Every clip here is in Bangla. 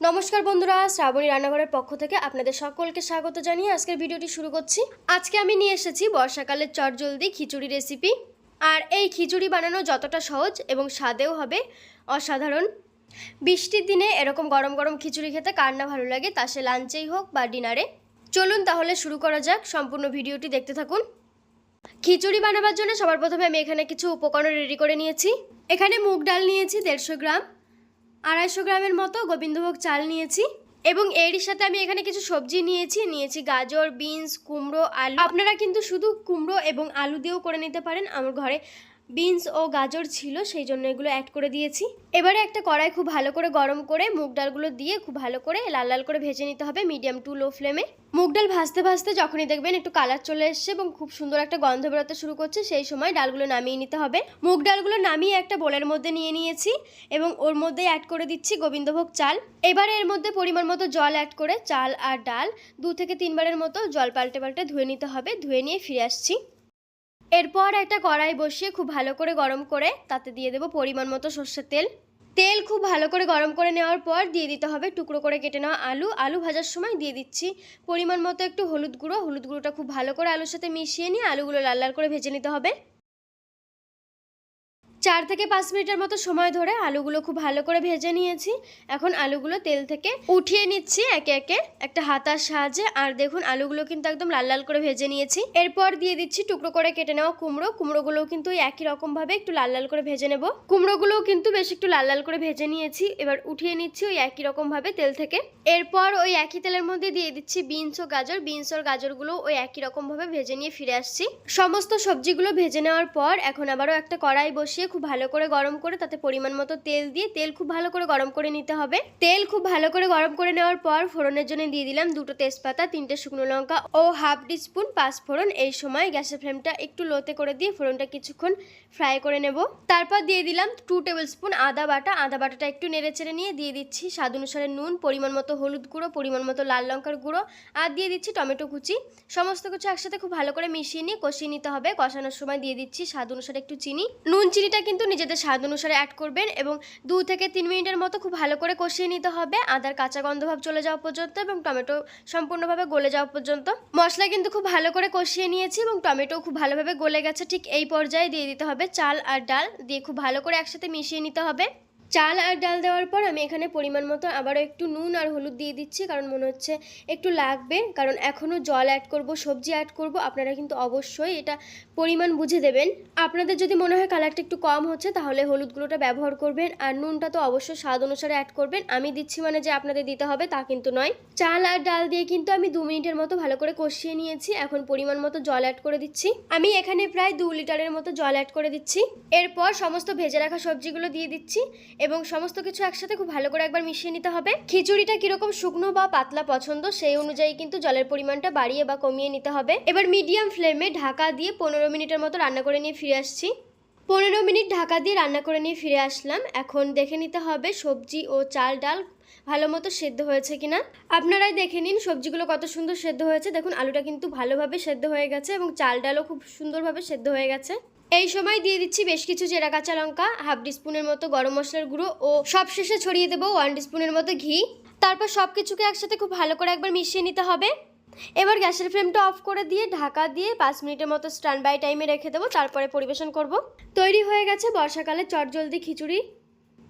নমস্কার বন্ধুরা, শ্রাবণী রান্নাঘরের পক্ষ থেকে আপনাদের সকলকে স্বাগত জানিয়ে আজকের ভিডিওটি শুরু করছি। আজকে আমি নিয়ে এসেছি বর্ষাকালের চটজলদি খিচুড়ি রেসিপি আর এই খিচুড়ি বানানো যতটা সহজ এবং স্বাদেও হবে, অসাধারণ। বৃষ্টির দিনে এরকম গরম গরম খিচুড়ি খেতে কার না ভালো লাগে, তা সে লাঞ্চেই হোক বা ডিনারে। চলুন তাহলে শুরু করা যাক, সম্পূর্ণ ভিডিওটি দেখতে থাকুন। খিচুড়ি বানাবার জন্য সবার প্রথমে আমি এখানে কিছু উপকরণ রেডি করে নিয়েছি। এখানে মুগ ডাল নিয়েছি দেড়শো গ্রাম। আড়াইশো গ্রামের মতো গোবিন্দভোগ চাল নিয়েছি এবং এর সাথে আমি এখানে কিছু সবজি নিয়েছি। নিয়েছি গাজর, বিনস, কুমড়ো, আলু। আপনারা কিন্তু শুধু কুমড়ো এবং আলু দিয়েও করে নিতে পারেন আমার ঘরে। বিনস ও গাজর ছিল, সেই জন্য এগুলো অ্যাড করে দিয়েছি। এবারে একটা কড়াই খুব ভালো করে গরম করে মুগ ডালগুলো দিয়ে খুব ভালো করে লাল লাল করে ভেজে নিতে হবে মিডিয়াম টু লো ফ্লেমে মুগ ডাল ভাজতে ভাজতে যখনই দেখবেন একটু কালার চলে এসছে এবং খুব সুন্দর একটা গন্ধ বেরোতে শুরু করছে, সেই সময় ডালগুলো নামিয়ে নিতে হবে। মুগ ডালগুলো নামিয়ে একটা বোলের মধ্যে নিয়ে নিয়েছি এবং ওর মধ্যে অ্যাড করে দিচ্ছি গোবিন্দভোগ চাল। এবারে এর মধ্যে পরিমাণ মতো জল অ্যাড করে চাল আর ডাল দু থেকে তিনবারের মতো জল পাল্টে পাল্টে ধুয়ে নিতে হবে, ধুয়ে নিয়ে ফিরে আসছি। এরপর একটা কড়াই বসিয়ে খুব ভালো করে গরম করে তাতে দিয়ে দেবো পরিমাণ মতো সর্ষের তেল। তেল খুব ভালো করে গরম করে নেওয়ার পর দিয়ে দিতে হবে টুকরো করে কেটে নেওয়া আলু। আলু ভাজার সময় দিয়ে দিচ্ছি পরিমাণ মতো একটু হলুদ গুঁড়ো। হলুদ গুঁড়োটা খুব ভালো করে আলুর সাথে মিশিয়ে নিয়ে আলুগুলো লাল লাল করে ভেজে নিতে হবে। চার থেকে পাঁচ মিনিটের মতো সময় ধরে আলুগুলো খুব ভালো করে ভেজে নিয়েছি। এখন আলুগুলো তেল থেকে উঠিয়ে নিচ্ছি একে একে একটা হাতার সাহায্যে। আর দেখুন, আলুগুলো কিন্তু একদম লাল লাল করে ভেজে নিয়েছি। এরপর দিয়ে দিচ্ছি টুকরো করে কেটে নেওয়া কুমড়ো। কুমড়োগুলোও কিন্তু একই রকম ভাবে একটু লাল লাল করে ভেজে নেব। কুমড়োগুলোও কিন্তু বেশ একটু লাল লাল করে ভেজে নিয়েছি। এবার উঠিয়ে নিচ্ছি ওই একই রকম ভাবে তেল থেকে। এরপর ওই একই তেলের মধ্যে দিয়ে দিচ্ছি বিনস ও গাজর। বিনস ও গাজরগুলো ওই একই রকম ভাবে ভেজে নিয়ে ফিরে আসছি। সমস্ত সবজিগুলো ভেজে নেওয়ার পর এখন আবারও একটা কড়াই বসিয়ে খুব ভালো করে গরম করে তাতে পরিমাণ মতো তেল দিয়ে, তেল খুব ভালো করে গরম করে নিতে হবে। তেল খুব ভালো করে গরম করে নেওয়ার পর ফোড়নের জন্য দিয়ে দিলাম দুটো তেজপাতা, তিনটে শুকনো লঙ্কা ও হাফ টিস্পুন পাঁচ ফোড়ন। এই সময় গ্যাসের ফ্লেমটা একটু লোতে করে দিয়ে ফোড়নটা কিছুক্ষণ ফ্রাই করে নেব। তারপর দিয়ে দিলাম টু টেবিল স্পুন আদা বাটা। আদা বাটাটা একটু নেড়ে চেড়ে নিয়ে দিয়ে দিচ্ছি স্বাদ অনুসারে নুন, পরিমাণ মতো হলুদ গুঁড়ো, পরিমাণ মতো লাল লঙ্কার গুঁড়ো আর দিয়ে দিচ্ছি টমেটো কুচি। সমস্ত কিছু একসাথে খুব ভালো করে মিশিয়ে নিয়ে কষিয়ে নিতে হবে। কষানোর সময় দিয়ে দিচ্ছি স্বাদ অনুসারে একটু চিনি। নুন, চিনিটা কিন্তু নিজেদের স্বাদ অনুসারে অ্যাড করবেন এবং দু থেকে তিন মিনিটের মতো খুব ভালো করে কষিয়ে নিতে হবে। আদার কাঁচা গন্ধভাব চলে যাওয়া পর্যন্ত এবং টমেটো সম্পূর্ণভাবে গলে যাওয়া পর্যন্ত। মশলা কিন্তু খুব ভালো করে কষিয়ে নিয়েছি এবং টমেটো খুব ভালোভাবে গলে গেছে। ঠিক এই পর্যায়ে দিয়ে দিতে হবে চাল আর ডাল। দিয়ে খুব ভালো করে একসাথে মিশিয়ে নিতে হবে। চাল আর ডাল দেওয়ার পর আমি এখানে পরিমাণ মতো আবারও একটু নুন আর হলুদ দিয়ে দিচ্ছি, কারণ মনে হচ্ছে একটু লাগবে। কারণ এখনও জল অ্যাড করব, সবজি অ্যাড করব, আপনারা কিন্তু অবশ্যই এটা পরিমাণ বুঝে দেবেন। আপনাদের যদি মনে হয় কালারটা একটু কম হচ্ছে, তাহলে হলুদ গুঁড়োটা ব্যবহার করবেন, আর নুনটা তো অবশ্যই স্বাদ অনুসারে অ্যাড করবেন। আমি দিচ্ছি মানে যে আপনাদের দিতে হবে, তা কিন্তু নয়। চাল আর ডাল দিয়ে কিন্তু আমি দু মিনিটের মতো ভালো করে কষিয়ে নিয়েছি, এখন পরিমাণ মতো জল অ্যাড করে দিচ্ছি। আমি এখানে প্রায় দু লিটারের মতো জল অ্যাড করে দিচ্ছি। এরপর সমস্ত ভেজে রাখা সবজিগুলো দিয়ে দিচ্ছি। এবং সমস্ত কিছু একসাথে খুব ভালো করে একবার মিশিয়ে নিতে হবে। খিচুড়িটা কীরকম শুকনো বা পাতলা পছন্দ, সেই অনুযায়ী কিন্তু জলের পরিমাণটা বাড়িয়ে বা কমিয়ে নিতে হবে। এবার মিডিয়াম ফ্লেমে ঢাকা দিয়ে পনেরো মিনিটের মতো রান্না করে নিয়ে ফিরে আসছি। পনেরো মিনিট ঢাকা দিয়ে রান্না করে নিয়ে ফিরে আসলাম। এখন দেখে নিতে হবে সবজি ও চাল ডাল ভালো মতো সেদ্ধ হয়েছে কিনা। আপনারাই দেখে নিন সবজিগুলো কত সুন্দর সেদ্ধ হয়েছে। দেখুন, আলুটা কিন্তু ভালোভাবে সেদ্ধ হয়ে গেছে এবং চাল ডালও খুব সুন্দরভাবে সেদ্ধ হয়ে গেছে। এই সময় দিয়ে দিচ্ছি বেশ কিছু জেরা কাঁচা লঙ্কা, হাফ স্পুনের মতো গরম মশলার গুঁড়ো ও সব শেষে ছড়িয়ে দেবো ওয়ান স্পুনের মতো ঘি। তারপর সব কিছুকে একসাথে খুব ভালো করে একবার মিশিয়ে নিতে হবে। এবার গ্যাসের ফ্লেমটা অফ করে দিয়ে ঢাকা দিয়ে পাঁচ মিনিটের মতো স্ট্যান্ড বাই টাইমে রেখে দেবো, তারপরে পরিবেশন করব। তৈরি হয়ে গেছে বর্ষাকালে চটজলদি খিচুড়ি।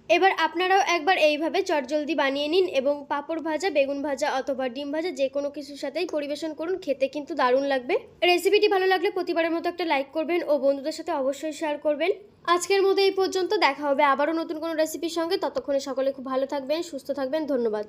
এবার আপনারাও একবার এইভাবে চটজলদি বানিয়ে নিন এবং পাঁপড় ভাজা, বেগুন ভাজা অথবা ডিম ভাজা যে কোনো কিছুর সাথেই পরিবেশন করুন, খেতে কিন্তু দারুণ লাগবে। রেসিপিটি ভালো লাগলে প্রতিবারের মতো একটা লাইক করবেন ও বন্ধুদের সাথে অবশ্যই শেয়ার করবেন। আজকের মতো এই পর্যন্ত, দেখা হবে আবারও নতুন কোনো রেসিপির সঙ্গে। ততক্ষণে সকলে খুব ভালো থাকবেন, সুস্থ থাকবেন, ধন্যবাদ।